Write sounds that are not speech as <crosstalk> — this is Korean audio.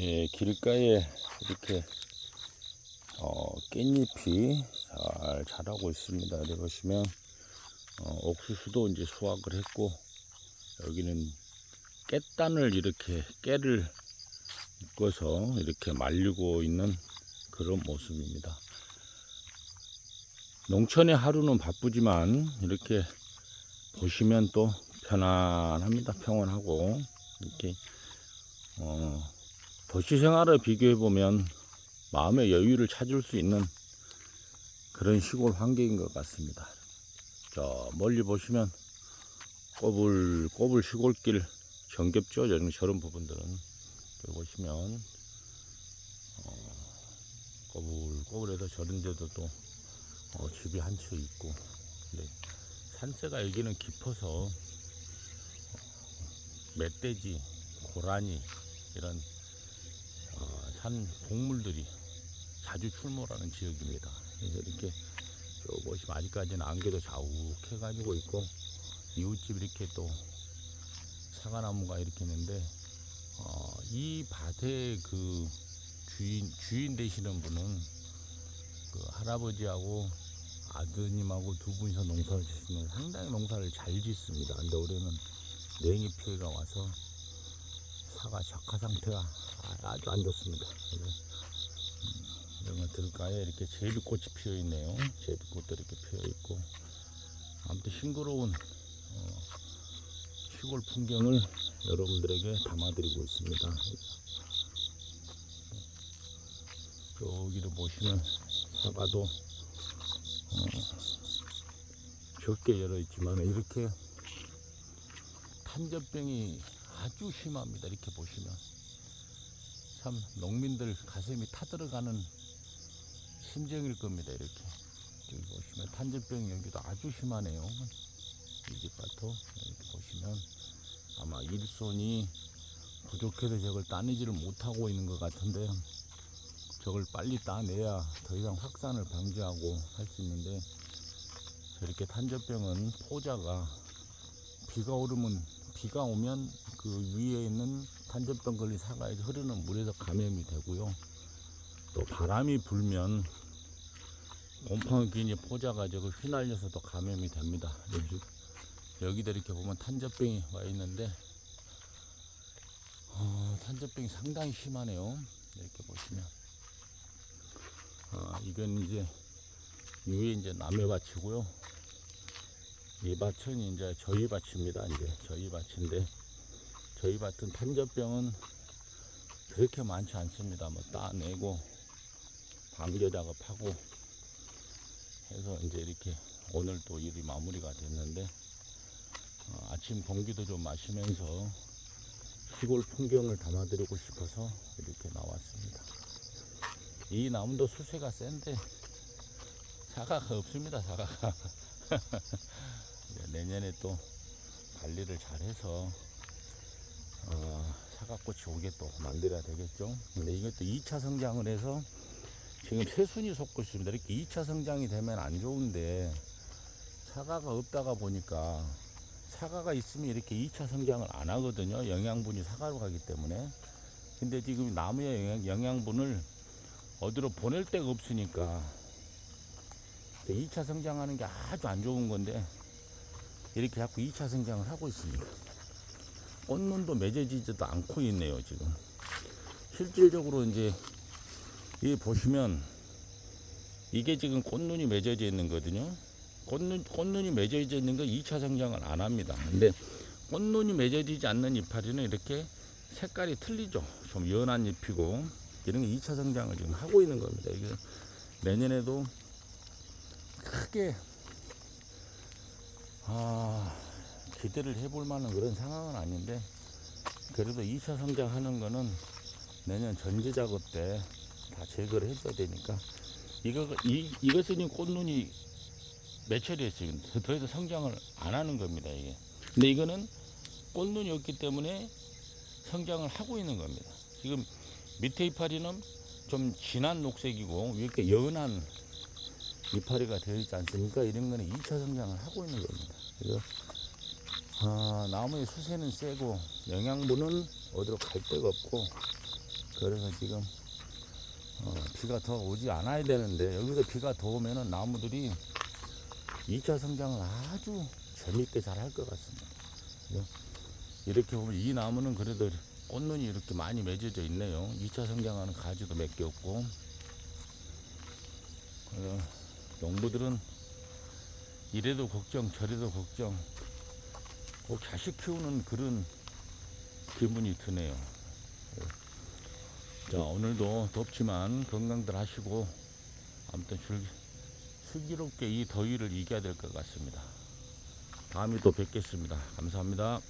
예, 길가에 이렇게 어, 깻잎이 잘 자라고 있습니다. 여기 보시면 어, 옥수수도 이제 수확을 했고 여기는 깻단을 이렇게 깨를 묶어서 이렇게 말리고 있는 그런 모습입니다. 농촌의 하루는 바쁘지만 이렇게 보시면 또 편안합니다. 평온하고 이렇게 어, 도시 생활을 비교해 보면 마음의 여유를 찾을 수 있는 그런 시골 환경인 것 같습니다. 저 멀리 보시면 꼬불 꼬불 시골길 정겹죠. 저런 저런 부분들은 여기 보시면 어, 꼬불 꼬불해서 저런 데도 또 어, 집이 한 채 있고 근데 산세가 여기는 깊어서 어, 멧돼지, 고라니 이런 어, 산 동물들이 자주 출몰하는 지역입니다. 그래서 이렇게 저 보시면 아직까지는 안개도 자욱해가지고 있고 이웃집 이렇게 또 사과나무가 이렇게 있는데 어, 이 밭의 그 주인 주인 되시는 분은 그 할아버지하고 아드님하고 두 분이서 농사를 짓으면 상당히 농사를 잘 짓습니다. 근데 올해는 냉이 피해가 와서 사과 적화 상태가 아- 아주 안 좋습니다. 음, 이런 거 들가에 이렇게 제비꽃이 피어 있네요. 제비꽃도 이렇게 피어 있고 아무튼 싱그러운 어, 시골 풍경을 여러분들에게 담아드리고 있습니다. 여기를 보시면 사과도 어, 적게 열어 있지만 이렇게 탄저병이 아주 심합니다. 이렇게 보시면 참 농민들 가슴이 타들어가는 심정일 겁니다. 이렇게 여기 보시면 탄저병 여기도 아주 심하네요. 이 집밭도 이렇게 보시면 아마 일손이 부족해서 저걸 따내지를 못하고 있는 것 같은데 저걸 빨리 따내야 더 이상 확산을 방지하고 할 수 있는데 저렇게 탄저병은 포자가 비가 오르면 비가 오면 그 위에 있는 탄저병 걸린 사과에서 흐르는 물에서 감염이 되고요. 또 바람이 불면 곰팡이균이 포자가 저걸 휘날려서 또 감염이 됩니다. 여기, 여기다 이렇게 보면 탄저병이 와 있는데 어, 탄저병이 상당히 심하네요. 이렇게 보시면 어, 이건 이제 위에 이제 남해밭이고요. 이 밭은 이제 저희 밭입니다. 이제 저희 밭인데 저희 밭은 탄저병은 그렇게 많지 않습니다. 뭐 따내고 방제 작업하고 해서 이제 이렇게 오늘 또 일이 마무리가 됐는데 어, 아침 공기도 좀 마시면서 시골 풍경을 담아드리고 싶어서 이렇게 나왔습니다. 이 나무도 수세가 센데 사과가 없습니다. 사과가 <laughs> 내년에 또 관리를 잘해서 어, 사과꽃이 오게 또 만들어야 되겠죠. 근데 이것도 2차 성장을 해서 지금 새순이 솟고 있습니다. 이렇게 2차 성장이 되면 안 좋은데 사과가 없다가 보니까 사과가 있으면 이렇게 2차 성장을 안 하거든요. 영양분이 사과로 가기 때문에. 근데 지금 나무의 영양, 영양분을 어디로 보낼 데가 없으니까 2차 성장하는 게 아주 안 좋은 건데 이렇게 자꾸 2차 성장을 하고 있습니다. 꽃눈도 맺어지지도 않고 있네요, 지금. 실질적으로 이제 이 보시면 이게 지금 꽃눈이 맺어져 있는 거거든요. 꽃눈, 꽃눈이 맺어져 있는 거 2차 성장을 안 합니다. 근데 꽃눈이 맺어지지 않는 이파리는 이렇게 색깔이 틀리죠. 좀 연한 잎이고 이런 게 2차 성장을 지금 하고 있는 겁니다. 이게 내년에도 크게 아, 기대를 해볼 만한 그런 상황은 아닌데 그래도 2차 성장하는 거는 내년 전지 작업 때 다 제거를 해줘야 되니까 이거 이 이것은 이 꽃눈이 매철이 했어요. 더 이상 성장을 안 하는 겁니다. 이게. 근데 이거는 꽃눈이 없기 때문에 성장을 하고 있는 겁니다. 지금 밑에 이파리는 좀 진한 녹색이고 이렇게 연한 이파리가 되어 있지 않습니까? 이런 거는 2차 성장을 하고 있는 겁니다. 그래서 아, 나무의 수세는 세고 영양분은 어디로 갈 데가 없고 그래서 지금 어, 비가 더 오지 않아야 되는데 여기서 비가 더 오면은 나무들이 2차 성장을 아주 재밌게 잘 할 것 같습니다. 이렇게 보면 이 나무는 그래도 꽃눈이 이렇게 많이 맺어져 있네요. 2차 성장하는 가지도 몇 개 없고. 농부들은 이래도 걱정 저래도 걱정 꼭 자식 키우는 그런 기분이 드네요. 자 오늘도 덥지만 건강들 하시고 아무튼 줄, 슬기롭게 이 더위를 이겨야 될 것 같습니다. 다음에 또 뵙겠습니다. 감사합니다.